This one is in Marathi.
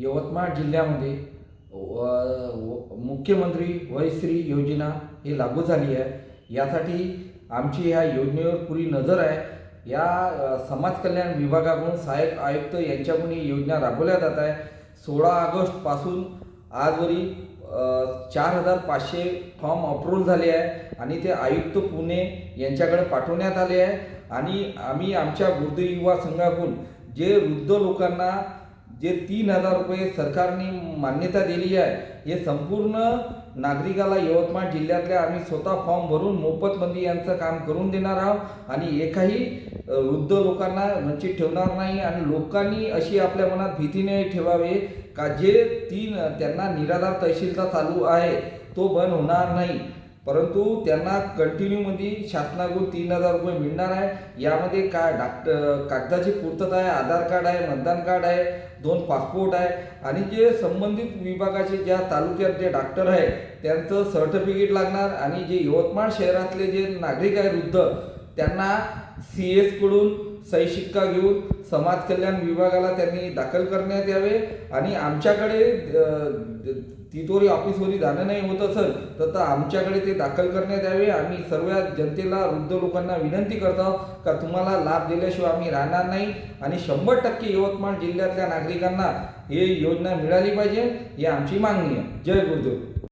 यवतमाळ जिल्ह्यामध्ये मुख्यमंत्री वयश्री योजना ही लागू झाली आहे. यासाठी आमची ह्या योजनेवर पुरी नजर आहे. या समाज कल्याण विभागाकडून सहाय्यक आयुक्त यांच्याकडून ही योजना राबवल्या जात आहे. सोळा ऑगस्टपासून आजवरी चार हजार पाचशे फॉर्म अप्रूव्ह झाले आहे आणि ते आयुक्त पुणे यांच्याकडे पाठवण्यात आले आहे. आणि आम्ही आमच्या वृद्ध युवा संघाकडून जे वृद्ध लोकांना जे तीन हजार रुपये सरकारने मान्यता दिली आहे हे संपूर्ण नागरिकाला यवतमाळ जिल्ह्यातल्या आम्ही स्वतः फॉर्म भरून मोफतमध्ये यांचं काम करून देणार आहोत आणि एकाही वृद्ध लोकांना वंचित ठेवणार नाही आणि लोकांनी अशी आपल्या मनात भीती नाही ठेवावे का जे तीन त्यांना निराधार तहसीलचा चालू आहे तो बंद होणार नाही. परंतु त्यांना कंटिन्यूमध्ये शासनाकडून तीन हजार रुपये मिळणार आहे. यामध्ये काय डॉक्टर कागदाची पूर्तता आहे आधार कार्ड आहे मतदान कार्ड आहे दोन पासपोर्ट आहे आणि जे संबंधित विभागाचे ज्या तालुक्यात जे डॉक्टर आहे त्यांचं सर्टिफिकेट लागणार आणि जे यवतमाळ शहरातले जे नागरिक आहे वृद्ध त्यांना सी एसकडून सही शिक्का घेऊन समाज कल्याण विभागाला त्यांनी दाखल करण्यात यावे आणि आमच्याकडे तिथोरी ऑफिसवरी जाणं नाही होत असेल तर तर आमच्याकडे ते दाखल करण्यात यावे. आम्ही सर्व जनतेला वृद्ध लोकांना विनंती करतो का तुम्हाला लाभ दिल्याशिवाय आम्ही राहणार नाही. आणि शंभर टक्के यवतमाळ जिल्ह्यातल्या नागरिकांना हे योजना मिळाली पाहिजे ही आमची मागणी आहे. जय गुरुदेव.